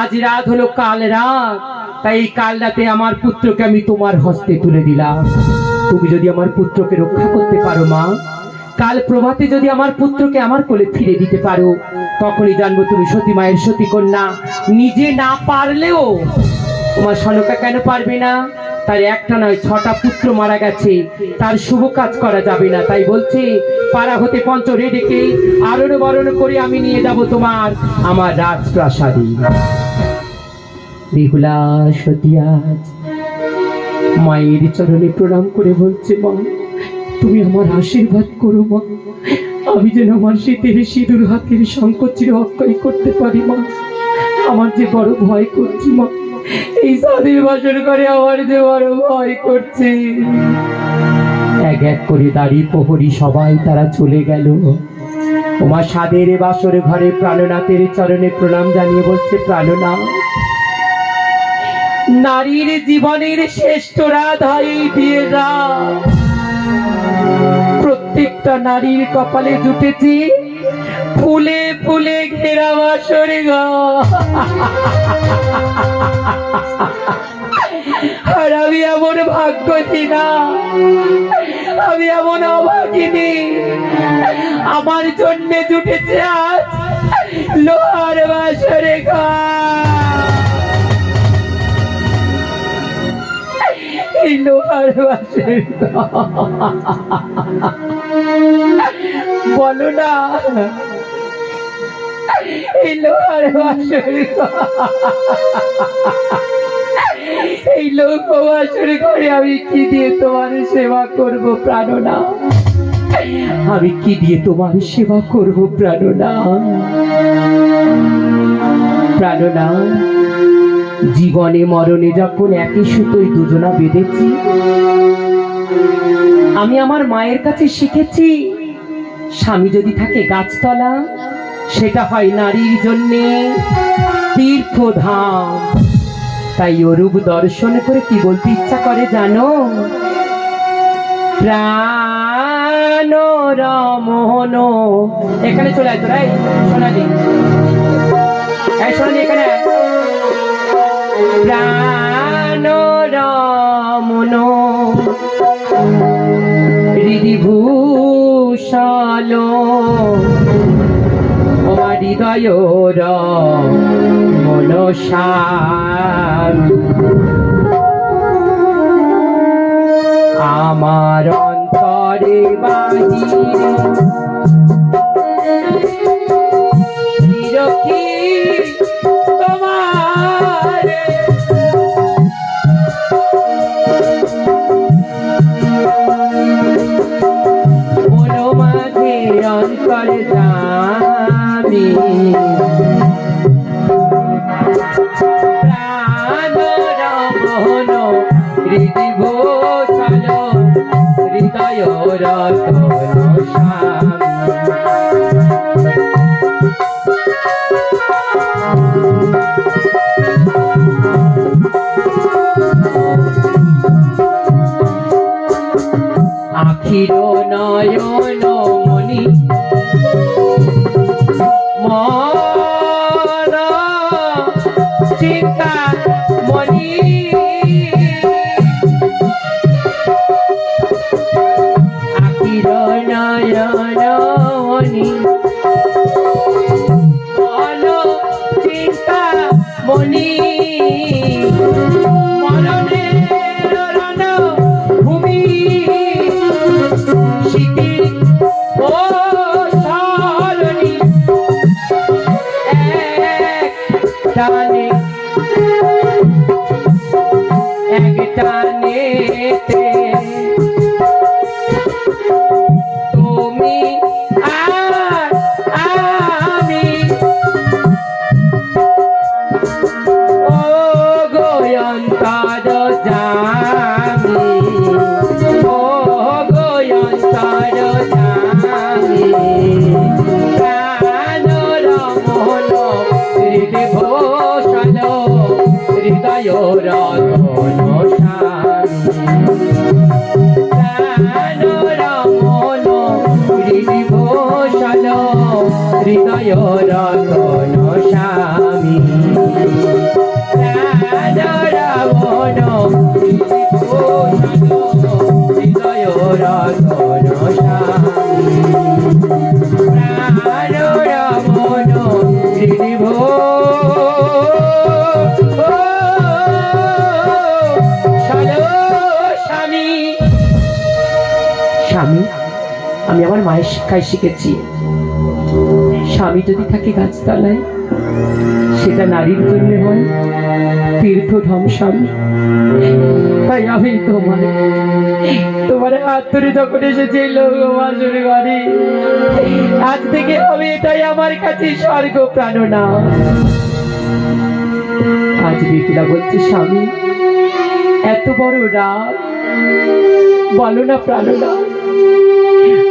আজ রাত হলো কাল রাত, তাই এই কাল রাতে আমার পুত্রকে আমি তোমার হস্তে তুলে দিলাম। তুমি যদি আমার পুত্রকে রক্ষা করতে পারো মা, কাল প্রভাতে যদি আমার পুত্রকে আমার কোলে ফিরে দিতে পারো, তখনই জানব তুমি সতী মায়ের সতী কন্যা। নিজে না পারলেও তোমার সনকা কেন পারবে না? তার একটা নয়, ছটা পুত্র মারা গেছে। তার শুভ কাজ করা যাবে না। তাই বলছে, পাড়া হতে পঞ্চ ডেকে আরণ বরণ করে আমি নিয়ে যাব তোমার আমার রাজপ্রাসাদে। মায়ের চরণে প্রণাম করে বলছে, মা, তুমি আমার আশীর্বাদ করো, মা। আমি যেন আমার শীতের সিঁদুর হাতের সংকোচির অক্ষয় করতে পারি, মা। আমার যে বড় ভয় করছি, মা এই সাদের বাসর করে আমার যে বড় ভয় করছে। এক এক করে দাড়ি প্রহরী সবাই তারা চলে গেল। ওমা সাদের বাসর ঘরে প্রাণনাথের চরণে প্রণাম জানিয়ে বলছে প্রাণনাথ নারীর জীবনের শ্রেষ্ঠ রাধা এই বিয়ের রাত। প্রত্যেকটা নারীর কপালে জুটেছে ফুলে ফুলে ঘেরা বাসর ঘর ভাগ্যছি না আমি এমন অভাগিনী আমার জন্য জুটেছে আজ লোহার বাসরে বলো না, এই লোহার বাসের এই লোক বাসের করে আমি কি দিয়ে তোমার সেবা করব, প্রাণনা? আমি কি দিয়ে তোমার সেবা করব, প্রাণনা? প্রাণনা, জীবনে মরণে যখন একই সুতোয় দুজনা বেঁধেছি। আমি আমার মায়ের কাছে শিখেছি, স্বামী যদি থাকে গাছতলা, সেটা হয় নারীর জন্যে তীর্থধাম। তাই অরূপ দর্শন করে কি বলতে ইচ্ছা করে জানো? প্রাণ এখানে চলে আয় এই, সোনালি এই সোনালি এখানে। প্রাণ রমন আমার হৃদয় মনসার আমার অন্তরে বাহিরে অন্তর জামি আখির টানে এক টানেতে তুমি আর আমি। ও স্বামী মায়ের শিক্ষায় শিখেছি। স্বামী যদি থাকে গাছতলায়, সেটা নারীর জন্য হয় তীর্থধাম স্বামী তাই আমি তোমার তোমার হাত ধরে যখন এসেছে আজ থেকে আমি এটাই আমার কাছে স্বর্গ প্রাণনা। আজ বিপিলা বলছে স্বামী, এত বড় রাগ বলো না প্রাণনা।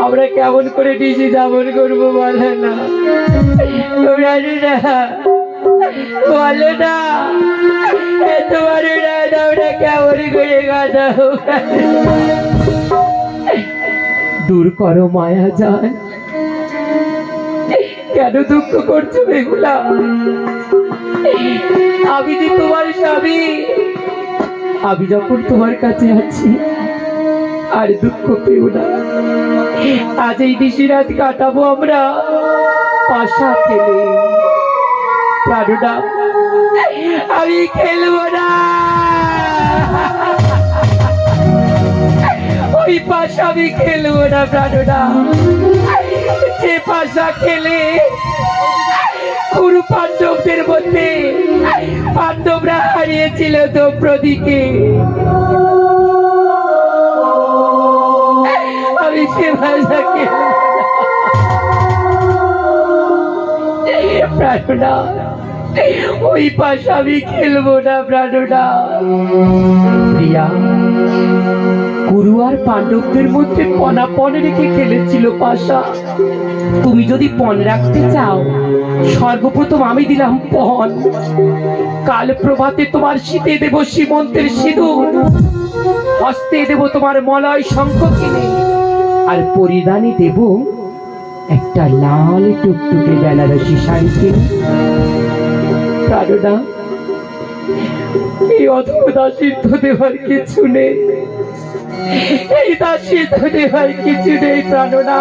আমরা কেমন করে ডিসি যাপন করব বলে না? না? বলো না? রাত আমরা কেমন করে কাটাবো দূর করো মায়া যায় কেন দুঃখ করছ বেগুলা আমি যে তোমার স্বামী, আমি যখন তোমার কাছে আছি আর দুঃখ পেও না। আজ এই দিশি রাত কাটাবো আমরা। পাশা খেলে। আমি খেলব না। ওই পাশা আমি খেলব না প্রাণটা যে পাশা খেলে কুরু পাণ্ডবদের মধ্যে পাণ্ডবরা হারিয়েছিল দ্রৌপদীকে ওই পাশা আমি খেলব না প্রাণনা প্রিয়া কুরু আর পাণ্ডবদের মধ্যে পনা পন রেখে খেলেছিল পাশা। তুমি যদি পণ রাখতে চাও, সর্বপ্রথম আমি দিলাম পণ। কাল প্রভাতে তোমার শীতে দেব সীমন্তের সিঁদুর। হস্তে দেব তোমার মলয় শঙ্খ কিনে। আর পরিধানে দেব একটা লাল টুকটুকে বেনারসি শাড়ি কিনে প্রাণনা এই অধম দাসিত্ব দেওয়ার কিছু নেই। এই দাসিত্ব দেওয়ার কিছু নেই, প্রাণনা।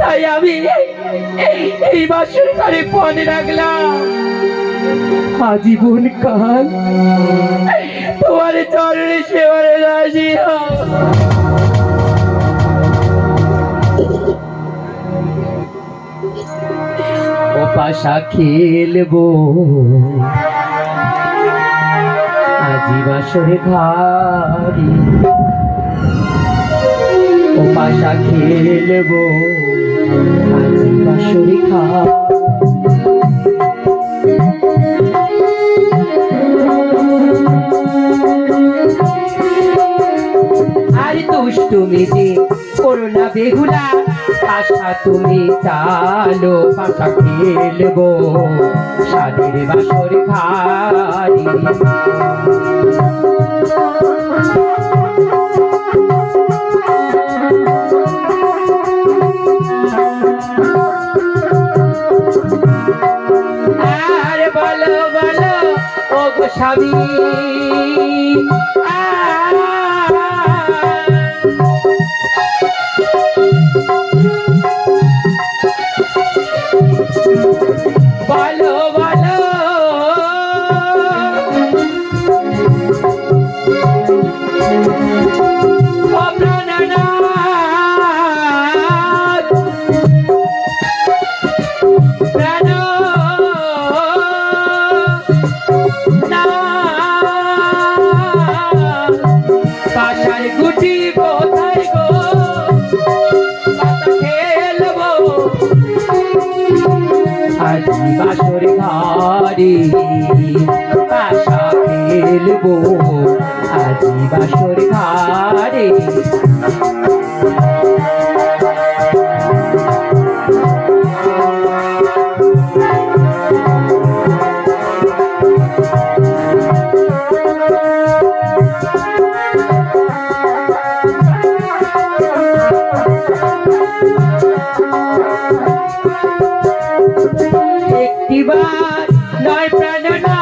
তাই আমি এই বাসর ঘরে পণে রাখলাম। আজীবন কাল তোমার চরণে সেবারে রাজি পাশা খেলব আজি বাসরে ঘাড়ি। ও পাশা খেলব আজি বাসরে ঘাড়ি। আর দুষ্টুমিতে করোনা বেহুলা। পাশা তুমি চালো পাশা খেলব সাদের বাসর ঘাড়ি। আর বলো বলো ও গো একটিবার নয় প্রাণনা